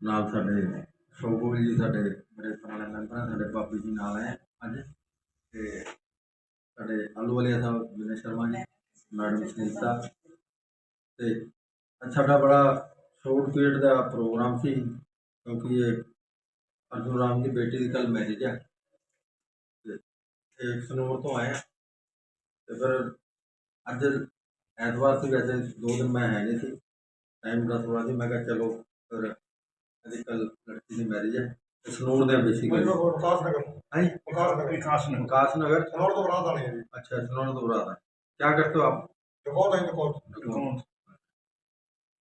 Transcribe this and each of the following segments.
ਨਾਲ ਸਾਡੇ ਸ਼ੋਭੂ ਜੀ, ਸਾਡੇ ਬੜੇ ਪੁਰਾਣੇ ਮੈਂਬਰ ਆ, ਸਾਡੇ ਬਾਬੀ ਜੀ ਨਾਲ ਆਏ ਅੱਜ। ਤੇ ਸਾਡੇ ਆਲੂ ਵਾਲੀਆ ਸਾਹਿਬ ਵਿਨੇ ਸ਼ਰਮਾ ਜੀ, ਮੈਡਮ ਸੁਨੀਤਾ ਤੇ ਅੱਜ ਸਾਡਾ ਬੜਾ ਸ਼ੋਰਟ ਪੀਰੀਅਡ ਦਾ ਪ੍ਰੋਗਰਾਮ ਸੀ, ਕਿਉਂਕਿ ਇਹ ਅਰਜੁਨ ਰਾਮ ਦੀ ਬੇਟੀ ਦੀ ਕੱਲ ਮੈਰਿਜ ਹੈ ਤੇ ਇਹ ਸਨੋਰ ਤੋਂ ਆਏ ਆ। ਤੇ ਫਿਰ ਅੱਜ ਐਤਵਾਰ ਸੀ, ਵੈਸੇ ਦੋ ਦਿਨ ਮੈਂ ਹੈ ਨਹੀਂ ਸੀ। ਟਾਈਮ ਦਾ ਥੋੜਾ ਸੀ, ਮੈਂ ਕਿਹਾ ਚਲੋ ਫਿਰ ਅੱਜ ਕੱਲ ਲੜਕੀ ਦੀ ਮੈਰਿਜ ਹੈ ਤੇ ਸਨੋਰ ਦੇ ਬੇਸਿਕਲੀ ਮੈਨੂੰ ਵਿਕਾਸ ਨਗਰ ਹਾਂਜੀ विकास नगर विकास नगर विकास नगर सनौर तो बरात आनी है जी अच्छा सनौर तो रहा था क्या करते हो आप डिफॉल्ट है डिफॉल्ट कौन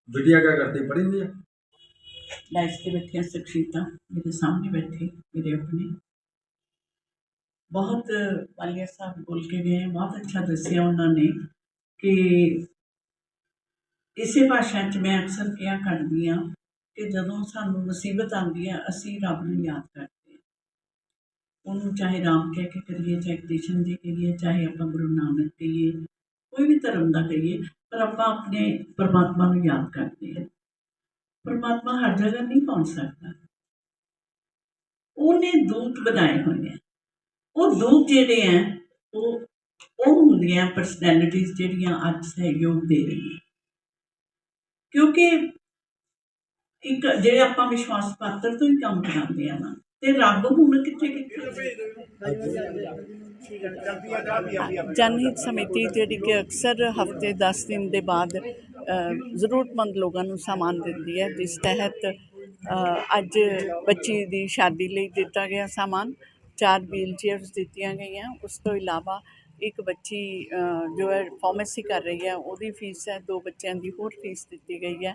बिटिया क्या करती है पढ़ी हुई है ਲਾਈਫ ਤੇ ਬੈਠੇ ਸੁਖਸ਼ੀਤਾ ਮੇਰੇ ਸਾਹਮਣੇ ਬੈਠੇ ਮੇਰੇ ਆਪਣੇ ਬਹੁਤ ਵਾਲੀਆ ਸਾਹਿਬ ਬੋਲ ਕੇ ਗਏ ਬਹੁਤ ਅੱਛਾ ਦੱਸਿਆ ਉਹਨਾਂ ਨੇ ਕਿ ਇਸੇ ਭਾਸ਼ਾ 'ਚ ਮੈਂ ਅਕਸਰ ਕਿਹਾ ਕਰਦੀ ਹਾਂ ਕਿ ਜਦੋਂ ਸਾਨੂੰ ਮੁਸੀਬਤ ਆਉਂਦੀ ਹੈ, ਅਸੀਂ ਰੱਬ ਨੂੰ ਯਾਦ ਕਰਦੇ ਹਾਂ। ਉਹਨੂੰ ਚਾਹੇ ਰਾਮ ਕਹਿ ਕੇ ਕਰੀਏ, ਚਾਹੇ ਕ੍ਰਿਸ਼ਨ ਜੀ ਕਹੀਏ, ਚਾਹੇ ਆਪਾਂ ਗੁਰੂ ਨਾਨਕ ਕਹੀਏ, ਕੋਈ ਵੀ ਧਰਮ ਦਾ ਕਹੀਏ, ਪਰ ਆਪਾਂ ਆਪਣੇ ਪਰਮਾਤਮਾ ਨੂੰ ਯਾਦ ਕਰਦੇ ਹਾਂ। ਪਰਮਾਤਮਾ ਹਰ ਜਗ੍ਹਾ ਨਹੀਂ ਪਹੁੰਚ ਸਕਦਾ। ਉਹਨੇ ਦੂਤ ਬਣਾਏ ਹੋਏ ਆ। ਉਹ ਦੂਤ ਜਿਹੜੇ ਆ, ਉਹ ਉਹ ਹੁੰਦੀਆਂ ਪਰਸਨੈਲਿਟੀਜ਼ ਜਿਹੜੀਆਂ ਅੱਜ ਸਹਿਯੋਗ ਦੇ ਰਹੀਆਂ। ਕਿਉਂਕਿ ਇੱਕ ਜਿਹੜੇ ਆਪਾਂ ਵਿਸ਼ਵਾਸ ਪਾਤਰ ਤੋਂ ਹੀ ਕੰਮ ਕਰਾਉਂਦੇ ਆ ਨਾ, ਤੇ ਰੱਬ ਹੁਣ ਕਿੱਥੇ ਕਿੱਥੇ ਜਨਹਿਤ ਸਮਿਤੀ ਜਿਹੜੀ ਕਿ ਅਕਸਰ ਹਫ਼ਤੇ 10 ਦਿਨ ਦੇ ਬਾਅਦ ਜ਼ਰੂਰਤਮੰਦ ਲੋਕਾਂ ਨੂੰ ਸਾਮਾਨ ਦਿੰਦੀ ਹੈ, ਜਿਸ ਤਹਿਤ ਅੱਜ ਬੱਚੀ ਦੀ ਸ਼ਾਦੀ ਲਈ ਦਿੱਤਾ ਗਿਆ ਸਾਮਾਨ, ਚਾਰ ਵੀਲ ਚੇਅਰਸ ਦਿੱਤੀਆਂ ਗਈਆਂ, ਉਸ ਤੋਂ ਇਲਾਵਾ ਇੱਕ ਬੱਚੀ ਜੋ ਹੈ ਫਾਰਮੇਸੀ ਕਰ ਰਹੀ ਹੈ, ਉਹਦੀ ਫੀਸ ਹੈ, ਦੋ ਬੱਚਿਆਂ ਦੀ ਹੋਰ ਫੀਸ ਦਿੱਤੀ ਗਈ ਹੈ।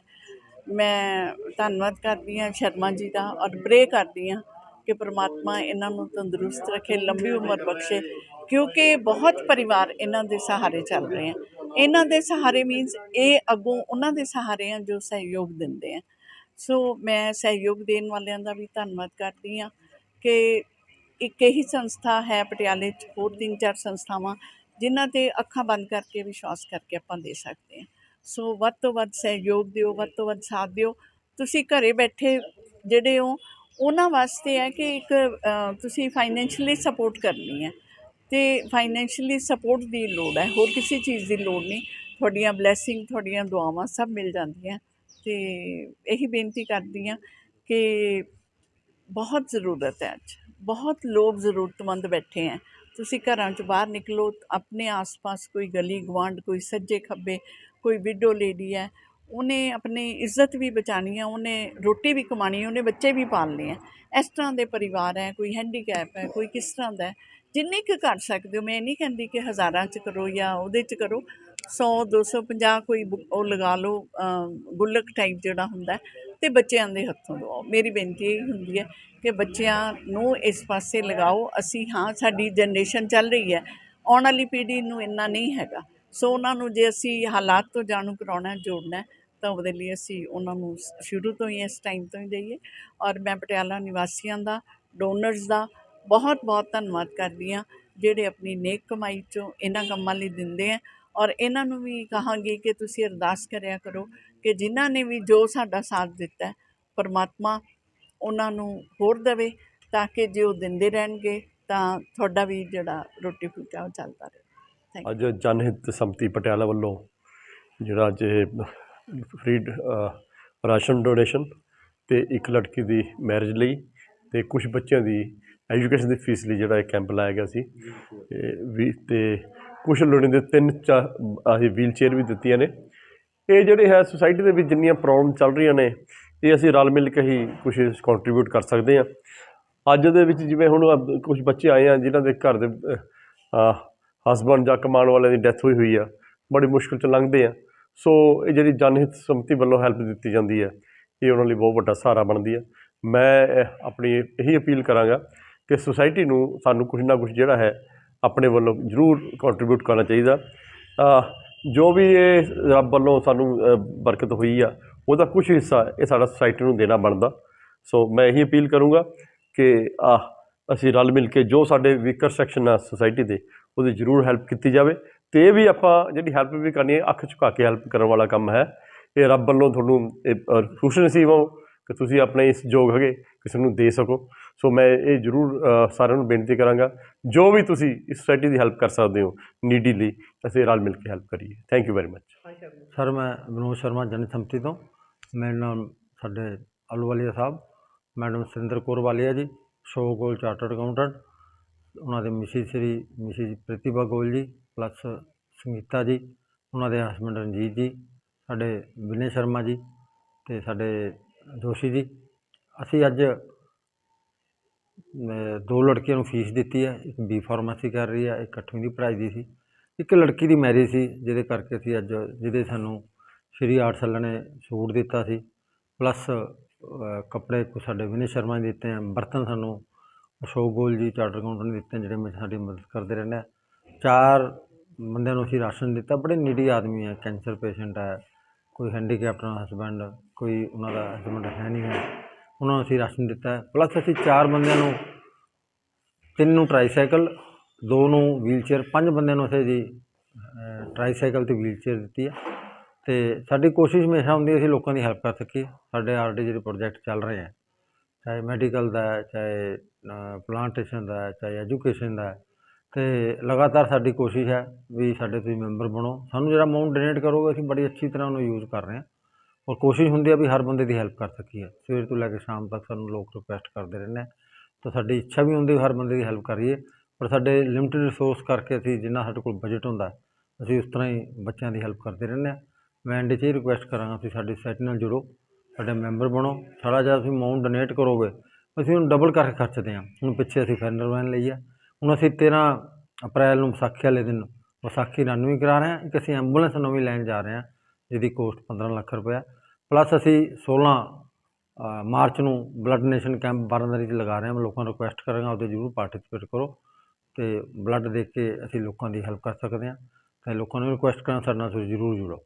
ਮੈਂ ਧੰਨਵਾਦ ਕਰਦੀ ਹਾਂ ਸ਼ਰਮਾ ਜੀ ਦਾ ਔਰ ਪ੍ਰੇ ਕਰਦੀ ਹਾਂ ਕਿ ਪ੍ਰਮਾਤਮਾ ਇਹਨਾਂ ਨੂੰ ਤੰਦਰੁਸਤ ਰੱਖੇ, ਲੰਬੀ ਉਮਰ ਬਖਸ਼ੇ, ਕਿਉਂਕਿ ਬਹੁਤ ਪਰਿਵਾਰ ਇਹਨਾਂ ਦੇ ਸਹਾਰੇ ਚੱਲ ਰਹੇ ਆ। ਇਹਨਾਂ ਦੇ ਸਹਾਰੇ ਮੀਨਸ ਇਹ ਅੱਗੋਂ ਉਹਨਾਂ ਦੇ ਸਹਾਰੇ ਆ ਜੋ ਸਹਿਯੋਗ ਦਿੰਦੇ ਆ। ਸੋ ਮੈਂ ਸਹਿਯੋਗ ਦੇਣ ਵਾਲਿਆਂ ਦਾ ਵੀ ਧੰਨਵਾਦ ਕਰਦੀ ਹਾਂ ਕਿ ਇੱਕ ਇਹੀ ਸੰਸਥਾ ਹੈ ਪਟਿਆਲੇ 'ਚ, ਹੋਰ ਤਿੰਨ ਚਾਰ ਸੰਸਥਾਵਾਂ ਜਿਨ੍ਹਾਂ ਤੇ ਅੱਖਾਂ ਬੰਦ ਕਰਕੇ ਵਿਸ਼ਵਾਸ ਕਰਕੇ ਆਪਾਂ ਦੇ ਸਕਦੇ ਹਾਂ। ਸੋ ਵੱਧ ਤੋਂ ਵੱਧ ਸਹਿਯੋਗ ਦਿਓ, ਵੱਧ ਤੋਂ ਵੱਧ ਸਾਥ ਦਿਓ। ਤੁਸੀਂ ਘਰੇ ਬੈਠੇ ਜਿਹੜੇ ਹੋ, ਉਹਨਾਂ ਵਾਸਤੇ ਹੈ ਕਿ ਇੱਕ ਤੁਸੀਂ ਫਾਈਨੈਂਸ਼ੀਅਲੀ ਸਪੋਰਟ ਕਰਨੀ ਹੈ। ਤੇ ਫਾਈਨੈਂਸ਼ੀਅਲੀ ਸਪੋਰਟ ਦੀ ਲੋੜ ਹੈ, ਹੋਰ ਕਿਸੇ ਚੀਜ਼ ਦੀ ਲੋੜ ਨਹੀਂ। ਤੁਹਾਡੀਆਂ ਬਲੇਸਿੰਗ ਤੁਹਾਡੀਆਂ ਦੁਆਵਾਂ ਸਭ ਮਿਲ ਜਾਂਦੀਆਂ। ਤੇ ਇਹੀ ਬੇਨਤੀ ਕਰਦੀ ਹਾਂ ਕਿ ਬਹੁਤ ਜ਼ਰੂਰਤ ਹੈ ਅੱਜ। ਬਹੁਤ ਲੋਕ ਜ਼ਰੂਰਤਮੰਦ ਬੈਠੇ ਹੈ। ਤੁਸੀਂ ਘਰਾਂ 'ਚ ਬਾਹਰ ਨਿਕਲੋ, ਆਪਣੇ ਆਸ-ਪਾਸ ਕੋਈ ਗਲੀ ਗਵਾਂਡ ਕੋਈ ਸੱਜੇ ਖੱਬੇ, ਕੋਈ ਵਿਡੋ ਲੇਡੀ ਹੈ, ਉਹਨੇ ਆਪਣੀ ਇੱਜ਼ਤ ਵੀ ਬਚਾਣੀ ਹੈ, ਉਹਨੇ ਰੋਟੀ ਵੀ ਕਮਾਣੀ ਹੈ, ਉਹਨੇ ਬੱਚੇ ਵੀ ਪਾਲਣੇ ਹੈ। ਇਸ ਤਰ੍ਹਾਂ ਦੇ ਪਰਿਵਾਰ ਹੈ, ਕੋਈ ਹੈਂਡੀਕੈਪ ਹੈ, ਕੋਈ ਕਿਸ ਤਰ੍ਹਾਂ ਦਾ ਜਿੰਨੇ ਕੁ ਕਰ ਸਕਦੇ ਹੋ, ਮੈਂ ਇਹ ਨਹੀਂ ਕਹਿੰਦੀ ਕਿ ਹਜ਼ਾਰਾਂ 'ਚ ਕਰੋ ਜਾਂ ਉਹਦੇ 'ਚ ਕਰੋ 100 250 ਕੋਈ ਬੁ- ਉਹ ਲਗਾ ਲਓ ਗੁੱਲਕ ਟਾਈਪ ਜਿਹੜਾ ਹੁੰਦਾ ਤੇ ਬੱਚਿਆਂ ਦੇ ਹੱਥੋਂ ਦਵਾਓ। ਮੇਰੀ ਬੇਨਤੀ ਇਹ ਹੁੰਦੀ ਹੈ ਕਿ ਬੱਚਿਆਂ ਨੂੰ ਇਸ ਪਾਸੇ ਲਗਾਓ। ਅਸੀਂ ਹਾਂ, ਸਾਡੀ ਜਨਰੇਸ਼ਨ ਚੱਲ ਰਹੀ ਹੈ। ਆਉਣ ਵਾਲੀ ਪੀੜ੍ਹੀ ਨੂੰ ਇੰਨਾ ਨਹੀਂ ਹੈਗਾ। ਸੋ ਉਹਨਾਂ ਨੂੰ ਜੇ ਅਸੀਂ ਹਾਲਾਤ ਤੋਂ ਜਾਣੂ ਕਰਾਉਣਾ, ਜੋੜਨਾ ਤਾਂ ਉਹਦੇ ਲਈ ਅਸੀਂ ਉਹਨਾਂ ਨੂੰ ਸ਼ੁਰੂ ਤੋਂ ਹੀ, ਇਸ ਟਾਈਮ ਤੋਂ ਹੀ ਦੇਈਏ। ਔਰ ਮੈਂ ਪਟਿਆਲਾ ਨਿਵਾਸੀਆਂ ਦਾ ਡੋਨਰਸ ਦਾ ਬਹੁਤ ਬਹੁਤ ਧੰਨਵਾਦ ਕਰਦੀ ਹਾਂ, ਜਿਹੜੇ ਆਪਣੀ ਨੇਕ ਕਮਾਈ ਚੋਂ ਇਹਨਾਂ ਕੰਮਾਂ ਲਈ ਦਿੰਦੇ ਆ ਔਰ ਇਹਨਾਂ ਨੂੰ ਵੀ ਕਹਾਂਗੀ ਕਿ ਤੁਸੀਂ ਅਰਦਾਸ ਕਰਿਆ ਕਰੋ ਕਿ ਜਿਨ੍ਹਾਂ ਨੇ ਵੀ ਜੋ ਸਾਡਾ ਸਾਥ ਦਿੱਤਾ ਹੈ ਪਰਮਾਤਮਾ ਉਹਨਾਂ ਨੂੰ ਹੋਰ ਦੇਵੇ ਤਾਂ ਕਿ ਜੇ ਉਹ ਦਿੰਦੇ ਰਹਿਣਗੇ ਤਾਂ ਤੁਹਾਡਾ ਵੀ ਜਿਹੜਾ ਰੋਟੀ ਫੁਲਕਾ ਉਹ ਚੱਲਦਾ ਰਹੇ। ਥੈਂਕ ਅੱਜ ਜਨਹਿਤ ਸੰਮਤੀ ਪਟਿਆਲਾ ਵੱਲੋਂ ਜਿਹੜਾ ਅੱਜ ਫ੍ਰੀ ਰਾਸ਼ਨ ਡੋਨੇਸ਼ਨ ਤੇ ਇੱਕ ਲੜਕੀ ਦੀ ਮੈਰਿਜ ਲਈ ਤੇ ਕੁਝ ਬੱਚਿਆਂ ਦੀ ਐਜੂਕੇਸ਼ਨ ਦੀ ਫੀਸ ਲਈ ਜਿਹੜਾ ਇਹ ਕੈਂਪ ਲਾਇਆ ਗਿਆ ਸੀ। ਤੇ ਵੀ ਤੇ ਕੁਝ ਲੋੜੀਂਦੇ ਤਿੰਨ ਚਾ ਆਹੀ ਵੀਲ ਚੇਅਰ ਵੀ ਦਿੱਤੀਆਂ ਨੇ। ਇਹ ਜਿਹੜੇ ਹੈ ਸੁਸਾਇਟੀ ਦੇ ਵਿੱਚ ਜਿੰਨੀਆਂ ਪ੍ਰੋਬਲਮ ਚੱਲ ਰਹੀਆਂ ਨੇ, ਇਹ ਅਸੀਂ ਰਲ ਮਿਲ ਕੇ ਹੀ ਕੁਝ ਕੰਟਰੀਬਿਊਟ ਕਰ ਸਕਦੇ ਹਾਂ। ਅੱਜ ਦੇ ਵਿੱਚ ਜਿਵੇਂ ਹੁਣ ਕੁਝ ਬੱਚੇ ਆਏ ਆ ਜਿਨ੍ਹਾਂ ਦੇ ਘਰ ਦੇ ਹਸਬੰਡ ਜਾਂ ਕਮਾਉਣ ਵਾਲਿਆਂ ਦੀ ਡੈਥ ਹੋਈ ਹੋਈ ਆ, ਬੜੀ ਮੁਸ਼ਕਿਲ ਚ ਲੰਘਦੇ ਆ। ਸੋ ਇਹ ਜਿਹੜੀ ਜਨਹਿਤ ਸੰਮਤੀ ਵੱਲੋਂ ਹੈਲਪ ਦਿੱਤੀ ਜਾਂਦੀ ਹੈ ਇਹ ਉਹਨਾਂ ਲਈ ਬਹੁਤ ਵੱਡਾ ਸਹਾਰਾ ਬਣਦੀ ਹੈ ਮੈਂ ਆਪਣੀ ਇਹੀ ਅਪੀਲ ਕਰਾਂਗਾ ਕਿ ਸੁਸਾਇਟੀ ਨੂੰ ਸਾਨੂੰ ਕੁਝ ਨਾ ਕੁਝ ਜਿਹੜਾ ਹੈ, ਆਪਣੇ ਵੱਲੋਂ ਜ਼ਰੂਰ ਕੰਟਰੀਬਿਊਟ ਕਰਨਾ ਚਾਹੀਦਾ। ਜੋ ਵੀ ਇਹ ਰੱਬ ਵੱਲੋਂ ਸਾਨੂੰ ਬਰਕਤ ਹੋਈ ਆ, ਉਹਦਾ ਕੁਝ ਹਿੱਸਾ ਇਹ ਸਾਡਾ ਸੁਸਾਇਟੀ ਨੂੰ ਦੇਣਾ ਬਣਦਾ। ਸੋ ਮੈਂ ਇਹੀ ਅਪੀਲ ਕਰੂੰਗਾ ਕਿ ਆ ਅਸੀਂ ਰਲ ਮਿਲ ਕੇ ਜੋ ਸਾਡੇ ਵੀਕਰ ਸੈਕਸ਼ਨ ਆ ਸੁਸਾਇਟੀ ਦੇ, ਉਹਦੀ ਜ਼ਰੂਰ ਹੈਲਪ ਕੀਤੀ ਜਾਵੇ। ਤੇ ਇਹ ਵੀ ਆਪਾਂ ਜਿਹੜੀ ਹੈਲਪ ਵੀ ਕਰਨੀ ਹੈ, ਅੱਖ ਝੁਕਾ ਕੇ ਹੈਲਪ ਕਰਨ ਵਾਲਾ ਕੰਮ ਹੈ। ਇਹ ਰੱਬ ਵੱਲੋਂ ਤੁਹਾਨੂੰ, ਇਹ ਖੁਸ਼ ਨਸੀਬ ਹੋ ਕਿ ਤੁਸੀਂ ਆਪਣੇ ਇਸ ਯੋਗ ਹੈਗੇ, ਕਿਸੇ ਨੂੰ ਦੇ ਸਕੋ। ਸੋ ਮੈਂ ਇਹ ਜ਼ਰੂਰ ਸਾਰਿਆਂ ਨੂੰ ਬੇਨਤੀ ਕਰਾਂਗਾ, ਜੋ ਵੀ ਤੁਸੀਂ ਇਸ ਸੋਸਾਇਟੀ ਦੀ ਹੈਲਪ ਕਰ ਸਕਦੇ ਹੋ ਨੀਡੀ ਲਈ, ਅਸੀਂ ਰਲ ਮਿਲ ਕੇ ਹੈਲਪ ਕਰੀਏ। Thank you very much sir, ਮੈਂ ਵਿਨੋਦ ਸ਼ਰਮਾ ਜਨ ਸੰਮਤੀ ਤੋਂ। ਮੇਰੇ ਨਾਲ ਸਾਡੇ ਆਲੂਵਾਲੀਆ ਸਾਹਿਬ, ਮੈਡਮ ਸੁਰਿੰਦਰ ਕੌਰ ਵਾਲੀਆ ਜੀ ਸ਼ੋਗੋਲ ਚਾਰਟਰਡ ਅਕਾਊਂਟੈਂਟ, ਉਹਨਾਂ ਦੇ Mrs Shri Mrs Pratibha Goyal ji, plus Sangeeta ਜੀ, ਉਹਨਾਂ ਦੇ ਹਸਬੈਂਡ ਰਣਜੀਤ ਜੀ, ਸਾਡੇ ਵਿਨੇ ਸ਼ਰਮਾ ਜੀ ਤੇ ਸਾਡੇ ਜੋਸ਼ੀ ਜੀ। ਅਸੀਂ ਅੱਜ ਦੋ ਲੜਕੀਆਂ ਨੂੰ ਫੀਸ ਦਿੱਤੀ ਹੈ, ਇੱਕ ਬੀ ਫਾਰਮੇਸੀ ਕਰ ਰਹੀ ਹੈ, ਇੱਕ ਅੱਠਵੀਂ ਦੀ ਪੜ੍ਹਾਈ ਦੀ ਸੀ। ਇੱਕ ਲੜਕੀ ਦੀ ਮੈਰਿਜ ਸੀ, ਜਿਹਦੇ ਕਰਕੇ ਅਸੀਂ ਅੱਜ, ਜਿਹਦੇ ਸਾਨੂੰ ਸ਼੍ਰੀ ਆਰਟ ਸੈੱਲ ਨੇ ਸੂਟ ਦਿੱਤਾ ਸੀ। ਪਲੱਸ ਕੱਪੜੇ ਕੁਛ ਸਾਡੇ ਵਿਨੇ ਸ਼ਰਮਾ ਨੇ ਦਿੱਤੇ ਆ ਬਰਤਨ ਸਾਨੂੰ ਅਸ਼ੋਕ ਗੋਲ ਜੀ, ਚਾਰਟਰ ਅਕਾਊਂਟੈਂਟ ਨੇ ਦਿੱਤੇ ਜਿਹੜੇ ਮੇਰੀ ਸਾਡੀ ਮਦਦ ਕਰਦੇ ਰਹਿੰਦੇ ਆ ਚਾਰ ਬੰਦਿਆਂ ਨੂੰ ਅਸੀਂ ਰਾਸ਼ਨ ਦਿੱਤਾ, ਬੜੇ ਨੀਡੀ ਆਦਮੀ ਹੈ, ਕੈਂਸਰ ਪੇਸ਼ੈਂਟ ਹੈ, ਕੋਈ ਹੈਂਡੀਕੈਪਟ ਹਸਬੈਂਡ ਕੋਈ ਉਹਨਾਂ ਦਾ ਹਸਬੈਂਡ ਹੈ ਨਹੀਂ ਹੈ। ਉਹਨਾਂ ਨੂੰ ਅਸੀਂ ਰਾਸ਼ਨ ਦਿੱਤਾ ਪਲੱਸ ਅਸੀਂ ਚਾਰ ਬੰਦਿਆਂ ਨੂੰ, ਤਿੰਨ ਨੂੰ ਟਰਾਈਸਾਈਕਲ ਦੋ ਨੂੰ ਵੀਲਚੇਅਰ ਪੰਜ ਬੰਦਿਆਂ ਨੂੰ ਅਸੀਂ ਜੀ ਟਰਾਈਸਾਈਕਲ ਤੇ ਵੀਲਚੇਅਰ ਦਿੱਤੀ ਹੈ। ਤੇ ਸਾਡੀ ਕੋਸ਼ਿਸ਼ ਹਮੇਸ਼ਾ ਹੁੰਦੀ ਅਸੀਂ ਲੋਕਾਂ ਦੀ ਹੈਲਪ ਕਰ ਸਕੀਏ। ਸਾਡੇ ਆਲਰੇਡੀ ਜਿਹੜੇ ਪ੍ਰੋਜੈਕਟ ਚੱਲ ਰਹੇ ਹੈ, ਚਾਹੇ ਮੈਡੀਕਲ ਦਾ ਚਾਹੇ ਪਲਾਂਟੇਸ਼ਨ ਦਾ ਚਾਹੇ ਐਜੂਕੇਸ਼ਨ ਦਾ ਹੈ, ਤੇ ਲਗਾਤਾਰ ਸਾਡੀ ਕੋਸ਼ਿਸ਼ ਹੈ ਵੀ ਸਾਡੇ ਤੁਸੀਂ ਮੈਂਬਰ ਬਣੋ। ਸਾਨੂੰ ਜਿਹੜਾ ਅਮਾਉਂਟ ਡੋਨੇਟ ਕਰੋਗੇ, ਅਸੀਂ ਬੜੀ ਅੱਛੀ ਤਰ੍ਹਾਂ ਉਹਨੂੰ ਯੂਜ਼ ਕਰ ਰਹੇ ਹਾਂ। ਔਰ ਕੋਸ਼ਿਸ਼ ਹੁੰਦੀ ਆ ਵੀ ਹਰ ਬੰਦੇ ਦੀ ਹੈਲਪ ਕਰ ਸਕੀਏ। ਸਵੇਰ ਤੋਂ ਲੈ ਕੇ ਸ਼ਾਮ ਤੱਕ ਸਾਨੂੰ ਲੋਕ ਰਿਕੁਐਸਟ ਕਰਦੇ ਰਹਿੰਦੇ ਹੈ ਤਾਂ ਸਾਡੀ ਇੱਛਾ ਵੀ ਹੁੰਦੀ ਹਰ ਬੰਦੇ ਦੀ ਹੈਲਪ ਕਰੀਏ। ਪਰ ਸਾਡੇ ਲਿਮਟਿਡ ਰਿਸੋਰਸ ਕਰਕੇ ਅਸੀਂ ਜਿੰਨਾ ਸਾਡੇ ਕੋਲ ਬਜਟ ਹੁੰਦਾ, ਅਸੀਂ ਉਸ ਤਰ੍ਹਾਂ ਹੀ ਬੱਚਿਆਂ ਦੀ ਹੈਲਪ ਕਰਦੇ ਰਹਿੰਦੇ ਹਾਂ ਮੈਂ ਐਂਡ 'ਚ ਇਹ ਰਿਕੁਐਸਟ ਕਰਾਂਗਾ, ਤੁਸੀਂ ਸਾਡੀ ਸਾਈਟ ਨਾਲ ਜੁੜੋ, ਸਾਡੇ ਮੈਂਬਰ ਬਣੋ। ਸਾਡਾ ਜਦ ਤੁਸੀਂ ਅਮਾਊਂਟ ਡੋਨੇਟ ਕਰੋਗੇ, ਅਸੀਂ ਉਹਨੂੰ ਡਬਲ ਕਰਕੇ ਖਰਚਦੇ ਹਾਂ ਹੁਣ ਪਿੱਛੇ ਅਸੀਂ ਫੈਨਰ ਵੈਨ ਲਈ ਹੈ ਹੁਣ ਅਸੀਂ 13 ਅਪ੍ਰੈਲ ਨੂੰ ਵਿਸਾਖੀ ਵਾਲੇ ਦਿਨ ਵਿਸਾਖੀ ਰਨ ਵੀ ਕਰਾ ਰਹੇ ਹਾਂ ਇੱਕ ਅਸੀਂ ਐਂਬੂਲੈਂਸ ਨਵੀਂ ਲੈਣ ਜਾ ਰਹੇ ਹਾਂ ਜਿਹਦੀ ਕੋਸਟ 15 ਲੱਖ ਰੁਪਇਆ। ਪਲੱਸ ਅਸੀਂ 16 ਮਾਰਚ ਨੂੰ ਬਲੱਡ ਡੋਨੇਸ਼ਨ ਕੈਂਪ ਬਾਰਾਂਦਰੀ 'ਚ ਲਗਾ ਰਹੇ ਹਾਂ। ਮੈਂ ਲੋਕਾਂ ਨੂੰ ਰਿਕੁਐਸਟ ਕਰਾਂਗਾ ਉਹਦੇ ਜ਼ਰੂਰ ਪਾਰਟਿਸਿਪੇਟ ਕਰੋ ਤੇ ਬਲੱਡ ਦੇ ਕੇ ਅਸੀਂ ਲੋਕਾਂ ਦੀ ਹੈਲਪ ਕਰ ਸਕਦੇ ਹਾਂ। ਤੇ ਲੋਕਾਂ ਨੂੰ ਰਿਕੁਐਸਟ ਕਰਾਂ ਸਾਡੇ ਨਾਲ ਤੁਸੀਂ ਜ਼ਰੂਰ ਜੁੜੋ।